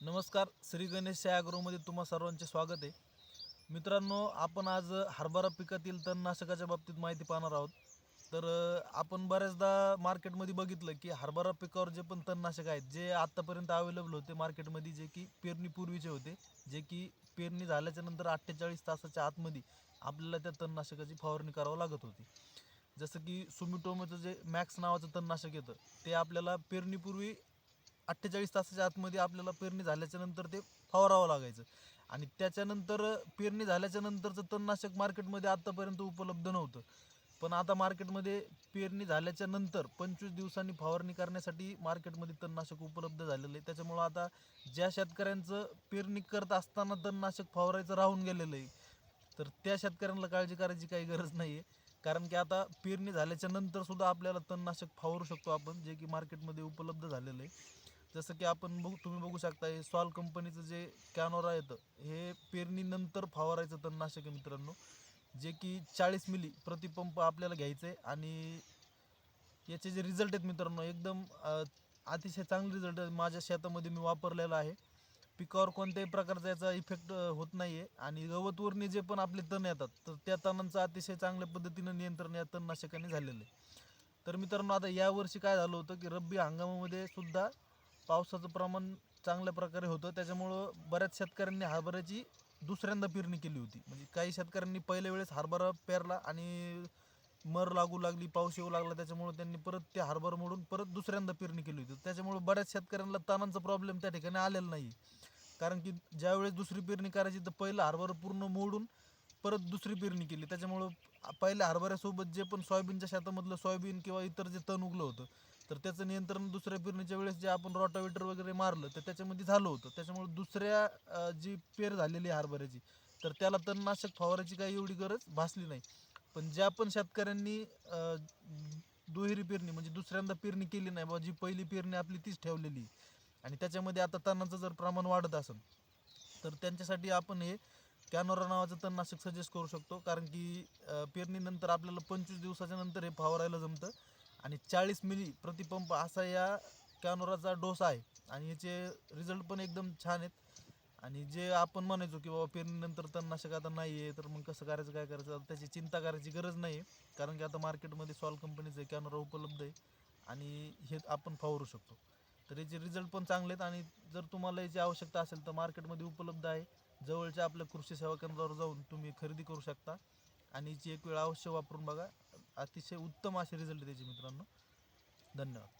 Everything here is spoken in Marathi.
नमस्कार श्री गणेश ॲग्रोमध्ये तुम्हा सर्वांचे स्वागत आहे. मित्रांनो आपण आज हरभरा पिकातील तणनाशकाच्या बाबतीत माहिती पाहणार आहोत. तर आपण बऱ्याचदा मार्केटमध्ये बघितलं की हरभरा पिकावर जे पण तणनाशक आहेत जे आत्तापर्यंत अवेलेबल होते मार्केटमध्ये जे की पेरणीपूर्वीचे होते जे की पेरणी झाल्याच्यानंतर अठ्ठेचाळीस तासाच्या आतमध्ये आपल्याला त्या तणनाशकाची फवारणी करावं लागत होती. जसं की सुमिटोमोचं जे मॅक्स नावाचं तणनाशक येतं ते आपल्याला पेरणीपूर्वी अठ्ठेचाळीस तासाच्या आतमध्ये आपल्याला पेरणी झाल्याच्यानंतर ते फवारावं लागायचं. आणि त्याच्यानंतर पेरणी झाल्याच्या नंतरचं तणनाशक मार्केटमध्ये आत्तापर्यंत उपलब्ध नव्हतं. पण आता मार्केटमध्ये पेरणी झाल्याच्यानंतर पंचवीस दिवसांनी फवारणी करण्यासाठी मार्केटमध्ये तणनाशक उपलब्ध झालेलं आहे. त्याच्यामुळं आता ज्या शेतकऱ्यांचं पेरणी करत असताना तणनाशक फवारायचं राहून गेलेलं आहे तर त्या शेतकऱ्यांना काळजी करायची काही गरज नाही आहे कारण की आता पेरणी झाल्याच्यानंतर सुद्धा आपल्याला तणनाशक फावरू शकतो आपण जे की मार्केटमध्ये उपलब्ध झालेलं आहे. जसं की आपण बघू तुम्ही बघू शकता हे सॉल कंपनीचं जे कॅनोरा येतं हे पेरणीनंतर फवारायचं तणनाशक आहे मित्रांनो जे की चाळीस मिली प्रतिपंप आपल्याला घ्यायचं आहे आणि याचे जे रिझल्ट आहेत मित्रांनो एकदम अतिशय चांगले रिझल्ट आहेत. माझ्या शेतामध्ये मी वापरलेला आहे. पिकावर कोणत्याही प्रकारचा याचा इफेक्ट होत नाही आहे आणि गवतवरणी जे पण आपले तण येतात तर त्या तणांचं अतिशय चांगल्या पद्धतीनं नियंत्रण या तणनाशकाने झालेलं आहे. तर मित्रांनो आता यावर्षी काय झालं होतं की रब्बी हंगामामध्ये सुद्धा पावसाचं प्रमाण चांगल्या प्रकारे होतं. त्याच्यामुळं बऱ्याच शेतकऱ्यांनी हरभऱ्याची दुसऱ्यांदा पेरणी केली होती. म्हणजे काही शेतकऱ्यांनी पहिल्या वेळेस हरभरा पेरला आणि मर लागू लागली पाऊस येऊ लागला त्याच्यामुळे त्यांनी परत ते हरभरा मोडून परत दुसऱ्यांदा पेरणी केली होती. त्याच्यामुळे बऱ्याच शेतकऱ्यांना तणांचा प्रॉब्लेम त्या ठिकाणी आलेला नाही. कारण की ज्यावेळेस दुसरी पेरणी करायची तर पहिलं हरभरा पूर्ण मोडून परत दुसरी पेरणी केली. त्याच्यामुळं पहिल्या हरभऱ्यासोबत जे पण सोयाबीनच्या शेतामधलं सोयाबीन किंवा इतर जे तण उगलं होतं तर त्याचं नियंत्रण दुसऱ्या पेरणीच्या वेळेस जे आपण रोटावेटर वगैरे मारलं तर त्याच्यामध्ये झालं होतं. त्याच्यामुळे दुसऱ्या जी पेर झालेली आहे हरभऱ्याची तर त्याला तणनाशक फवारायची काही एवढी गरज भासली नाही. पण ज्या पण शेतकऱ्यांनी अं, दुहेरी पेरणी म्हणजे दुसऱ्यांदा पेरणी केली नाही बाबा जी पहिली पेरणी आपली तीच ठेवलेली आहे. आणि त्याच्यामध्ये आता तणाचं जर प्रमाण वाढत असेल तर त्यांच्यासाठी आपण हे कॅनोरा नावाचं तणनाशक सजेस्ट करू शकतो. कारण की पेरणीनंतर आपल्याला पंचवीस दिवसाच्या नंतर हे फवारायला जमतं. आणि चाळीस मिली प्रतिपंप असा या कॅनोराचा डोस आहे. आणि याचे रिझल्ट पण एकदम छान आहेत. आणि जे आपण म्हणायचो की बाबा पेरणीनंतर तणनाशक आता नाही आहे तर मग कसं करायचं काय करायचं? त्याची चिंता करायची गरज नाही आहे कारण की आता मार्केटमध्ये सॉल कंपनीचं कॅनोरा उपलब्ध आहे. आणि हे आपण फावरू शकतो. तर याचे रिझल्ट पण चांगले आहेत. आणि जर तुम्हाला याची आवश्यकता असेल तर मार्केटमध्ये उपलब्ध आहे. जवळच्या आपल्या कृषी सेवा केंद्रावर जाऊन तुम्ही खरेदी करू शकता. आणि याची एक वेळ अवश्य वापरून बघा. अतिशय उत्तम असे रिझल्ट त्याचे मित्रांनो. धन्यवाद.